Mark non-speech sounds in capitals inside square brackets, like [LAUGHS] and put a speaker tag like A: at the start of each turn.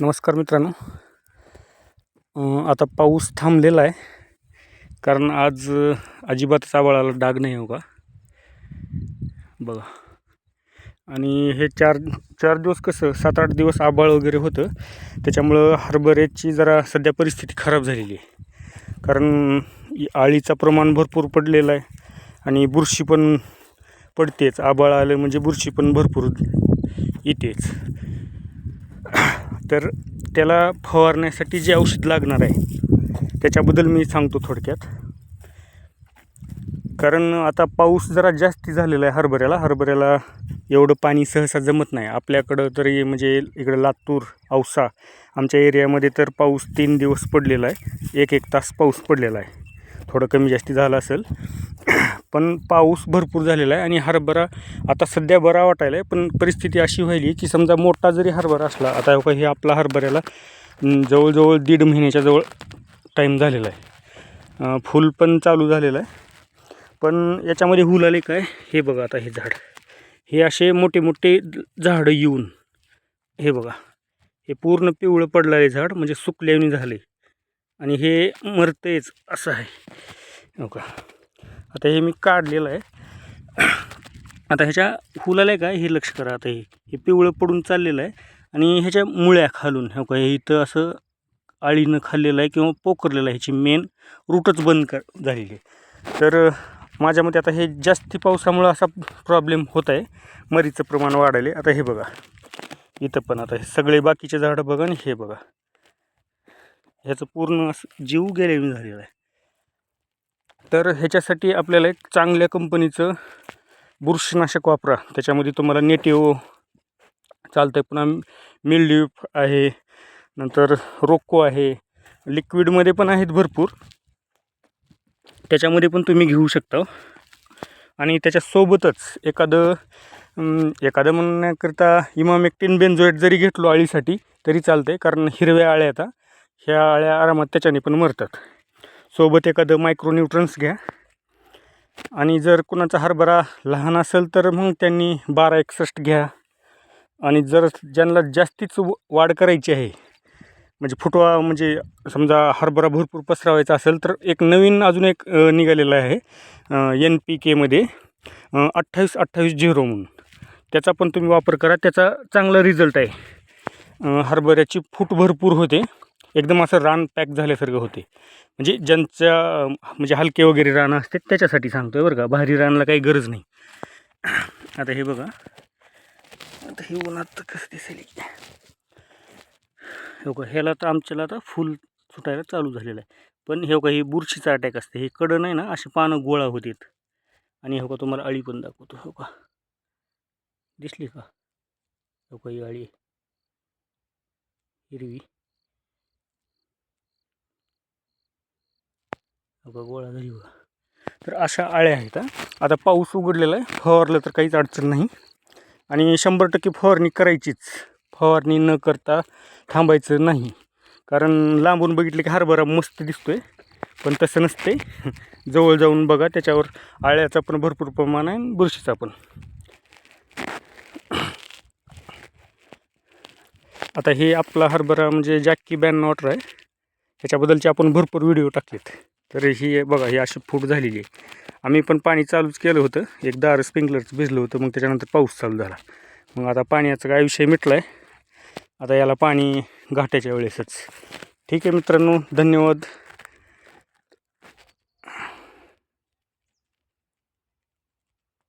A: नमस्कार मित्रांनो. आता पाऊस थांबलेला आहे. कारण आज अजिबात अजिबातच डाग नाही हो का बघा. आणि हे चार चार दिवस कसं सात आठ दिवस आबाळ वगैरे होतं. त्याच्यामुळं हरभऱ्याची जरा सध्या परिस्थिती खराब झालेली आहे. कारण आळीचं प्रमाण भरपूर पडलेलं आहे. आणि बुरशी पण पडतेच. आबाळ आलं म्हणजे बुरशी पण भरपूर येतेच. तर त्याला फवारण्यासाठी जे औषध लागणार आहे त्याच्याबद्दल मी सांगतो थोडक्यात. कारण आता पाऊस जरा जास्ती झालेला आहे हरभऱ्याला. हरभऱ्याला एवढं पाणी सहसा जमत नाही. आपल्याकडं तरी म्हणजे इकडं लातूर औसा आमच्या एरियामध्ये तर पाऊस तीन दिवस पडलेला आहे. एक एक तास पाऊस पडलेला आहे. थोडं कमी जास्ती झालं असेल. पण पाऊस भरपूर झालेला आहे आणि हरभरा आता सध्या बरा वाटायला आहे पण परिस्थिती अशी व्हायली की समजा मोठा जरी हरभरा असला आता हो हे आपला हरभऱ्याला जवळजवळ दीड महिन्याच्या जवळ टाईम झालेला आहे. फुल पण चालू झालेलं आहे. पण याच्यामध्ये हुल आले काय? हे बघा आता हे झाड. हे असे मोठे मोठे झाडं येऊन हे बघा. हे पूर्ण पिवळं पडलेले झाड म्हणजे सुकल्याने झाले. आणि हे मरतेच असं आहे. हो का आता हे मी काढलेलं आहे. आता ह्याच्या फुलाला काय हे लक्ष करा आता हे. हे पिवळं पडून चाललेलं आहे आणि ह्याच्या मुळ्या खालून हे का हे इथं असं आळीनं खाल्लेलं आहे किंवा पोकरलेलं आहे ह्याची मेन रूटच बंद कर झालेली आहे. तर माझ्या मते आता हे जास्ती पावसामुळं असा प्रॉब्लेम होत आहे. मरीचं प्रमाण वाढायले आता हे बघा. इथं पण आता हे सगळे बाकीचे झाडं बघा आणि हे बघा. ह्याचं पूर्ण असं जीव गेलेलं झालेलं आहे. तर ह्याच्यासाठी आपल्याला एक चांगल्या कंपनीचं बुरशीनाशक वापरा. त्याच्यामध्ये तुम्हाला नेटिओ चालतं आहे पुन्हा मिल्ड्यूफ आहे नंतर रोको आहे लिक्विडमध्ये पण आहेत भरपूर. त्याच्यामध्ये पण तुम्ही घेऊ शकता. आणि त्याच्यासोबतच एखादं एखादं म्हणण्याकरता इमामेक्टिन बेन्झोएट जरी घेतलो आळीसाठी तरी चालतं आहे कारण हिरव्या आळ्या आता ह्या आळ्या आरामात त्याच्याने पण मरतात. सोबत एखादं मायक्रोन्यूट्रन्स घ्या. आणि जर कुणाचा हरभरा लहान असेल तर मग त्यांनी बारा एकसष्ट घ्या. आणि जर ज्यांना जास्तीच व- वाढ करायची आहे म्हणजे फुटवा म्हणजे समजा हरभरा भरपूर पसरवायचा असेल तर एक नवीन अजून एक निघालेला आहे एन पी केमध्ये अठ्ठावीस अठ्ठावीस झिरो म्हणून. त्याचा पण तुम्ही वापर करा. त्याचा चांगला रिझल्ट आहे. हरभऱ्याची फूट भरपूर होते. एकदम असं रान पॅक झाल्यासारखं होते. म्हणजे ज्यांच्या म्हणजे हलके वगैरे रानं असते त्याच्यासाठी सांगतो आहे बरं का. भारी रानला काही गरज नाही. आता हे बघा. आता हे उन्हात तर कसं दिसेल हो? का ह्याला तर आमच्याला आता फुल सुटायला चालू झालेलं आहे. पण हे का ही बुरशीचा अटॅक असते. हे कडं नाही ना अशी पानं गोळा होतात. आणि हो का तुम्हाला अळी पण दाखवतो. हो का दिसली का? हो का ही अळी. हिरवी. बघा गोळा झाली बघा. तर अशा आळ्या आहेत आता पाऊस उघडलेला आहे फवारलं तर काहीच अडचण नाही. आणि शंभर टक्के फवारणी करायचीच. फवारणी न करता थांबायचं नाही. कारण लांबून बघितलं की हरभरा मस्त दिसतोय पण तसं नसते [LAUGHS] जवळ जाऊन बघा त्याच्यावर आळ्याचा पण भरपूर प्रमाण आहे आणि बुरशीचा पण. [CLEARS THROAT] आता हे आपला हरभरा म्हणजे जॅकी बॅन वॉटर आहे त्याच्याबद्दलचे आपण भरपूर व्हिडिओ टाकलेत. तर ही बघा ही अशी फूट झालेली आहे. आम्ही पण पाणी चालूच केलं होतं. एक दार स्प्रिंकलरचं भिजलं होतं मग त्याच्यानंतर पाऊस चालू झाला. मग आता पाण्याचा काय विषय मिटला आहे आता याला पाणी घाटायच्या वेळेसच. ठीक आहे मित्रांनो धन्यवाद.